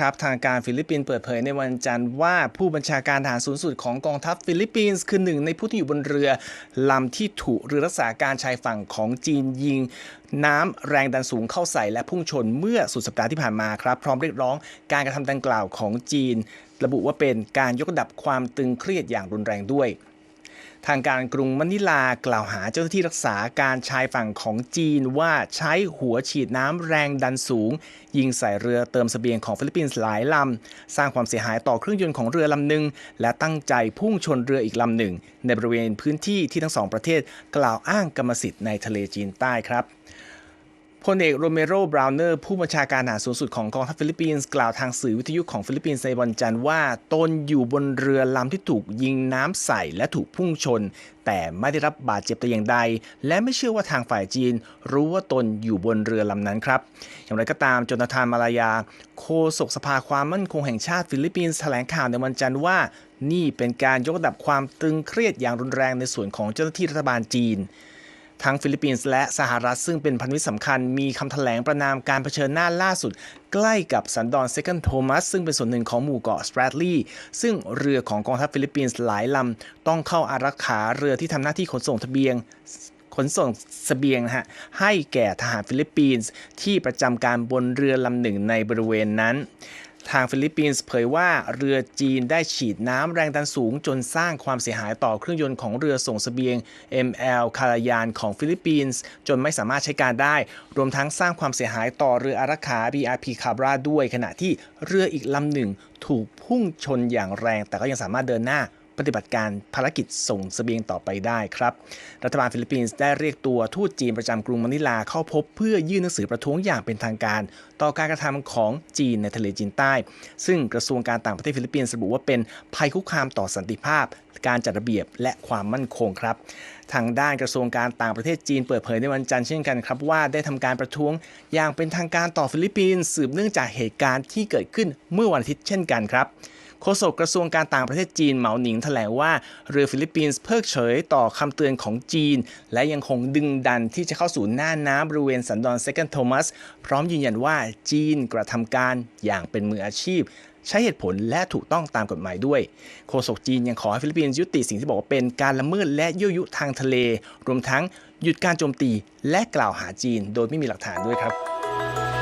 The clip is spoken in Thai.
ครับทางการฟิลิปปินส์เปิดเผยในวันจันทร์ว่าผู้บัญชาการทหารสูงสุดของกองทัพฟิลิปปินส์คือหนึ่งในผู้ที่อยู่บนเรือลำที่ถูกเรือรักษาการชายฝั่งของจีนยิง น้ำแรงดันสูงเข้าใส่และพุ่งชนเมื่อสุดสัปดาห์ที่ผ่านมาครับ พร้อมเรียกร้องการกระทำดังกล่าวของจีน ระบุว่าเป็นการยกระดับความตึงเครียดอย่างรุนแรงด้วย ทางการกรุงมะนิลากล่าวหาเจ้าหน้าที่รักษาการชายฝั่งของจีนว่าใช้หัวฉีดน้ำแรงดันสูง ยิงใส่เรือเติมเสบียงของฟิลิปปินส์หลายลำ สร้างความเสียหายต่อเครื่องยนต์ของเรือลำหนึ่งและตั้งใจพุ่งชนเรืออีกลำหนึ่ง ในบริเวณพื้นที่ที่ทั้งสองประเทศกล่าวอ้างกรรมสิทธิ์ในทะเลจีนใต้ครับ พลเอกโรเมโรบราวเนอร์ ผู้บัญชาการทหารสูงสุดของกองทัพฟิลิปปินส์กล่าวทางสื่อวิทยุของฟิลิปปินส์ในวันจันทร์ว่า ตนอยู่บนเรือลำที่ถูกยิงน้ำใส่และถูกพุ่งชน แต่ไม่ได้รับบาดเจ็บแต่อย่างใด และไม่เชื่อว่าทางฝ่ายจีน รู้ว่าตนอยู่บนเรือลำนั้นครับ อย่างไรก็ตามโจนาธานมาลายา โฆษกสภาความมั่นคงแห่งชาติฟิลิปปินส์แถลงข่าวในวันจันทร์ว่า นี่เป็นการยกระดับความตึงเครียดอย่างรุนแรงในส่วนของเจ้าหน้าที่รัฐบาลจีน ทั้งฟิลิปปินส์และสหรัฐซึ่งเป็นพันธมิตรสำคัญมีคำแถลงประนามการเผชิญหน้าล่าสุด ใกล้กับสันดอนเซคันโทมัสซึ่งเป็นส่วนหนึ่งของหมู่เกาะสแตรดลีย์ซึ่งเรือของกองทัพฟิลิปปินส์หลายลำต้องเข้าอารักขาเรือที่ทำหน้าที่ขนส่งทะเบียงขนส่งเสบียงนะฮะให้แก่ทหารฟิลิปปินส์ที่ประจำการบนเรือลำหนึ่งในบริเวณนั้น ทางฟิลิปปินส์เผยว่าเรือจีนได้ฉีดน้ำแรงดันสูงจนสร้างความเสียหายต่อเครื่องยนต์ของเรือส่งเสบียง ML คารายานของฟิลิปปินส์จนไม่สามารถใช้การได้ รวมทั้งสร้างความเสียหายต่อเรืออารักขา BRP Cabra ด้วย ขณะที่เรืออีกลำหนึ่งถูกพุ่งชนอย่างแรง แต่ก็ยังสามารถเดินหน้า ปฏิบัติการภารกิจส่งเสบียงต่อไปได้ครับ รัฐบาลฟิลิปปินส์ได้เรียกตัวทูตจีนประจำกรุงมะนิลาเข้าพบเพื่อยื่นหนังสือประท้วงอย่างเป็นทางการ ต่อการกระทำของจีนในทะเลจีนใต้ ซึ่งกระทรวงการต่างประเทศฟิลิปปินส์ระบุว่าเป็นภัยคุกคามต่อสันติภาพ การจัดระเบียบและความมั่นคงครับทางด้านกระทรวงการต่างประเทศจีนเปิดเผยในวันจันทร์เช่นกันครับว่าได้ทำการประท้วงอย่างเป็นทางการต่อฟิลิปปินส์สืบเนื่องจากเหตุการณ์ที่เกิดขึ้นเมื่อวันอาทิตย์เช่นกันครับ โฆษกกระทรวงการต่างประเทศจีนเหมาหนิงแถลงว่าเรือฟิลิปปินส์เพิกเฉยต่อคำเตือนของจีน และยังคงดึงดันที่จะเข้าสู่หน้าน้ำบริเวณสันดอนเซคันโทมัสพร้อมยืนยันว่าจีนกระทำการอย่างเป็นมืออาชีพใช้เหตุผลและถูกต้องตามกฎหมายด้วย โฆษกจีนยังขอให้ฟิลิปปินส์ยุติสิ่งที่บอกว่าเป็นการละเมิดและยั่วยุทางทะเล รวมทั้งหยุดการโจมตีและกล่าวหาจีน โดยไม่มีหลักฐานด้วยครับ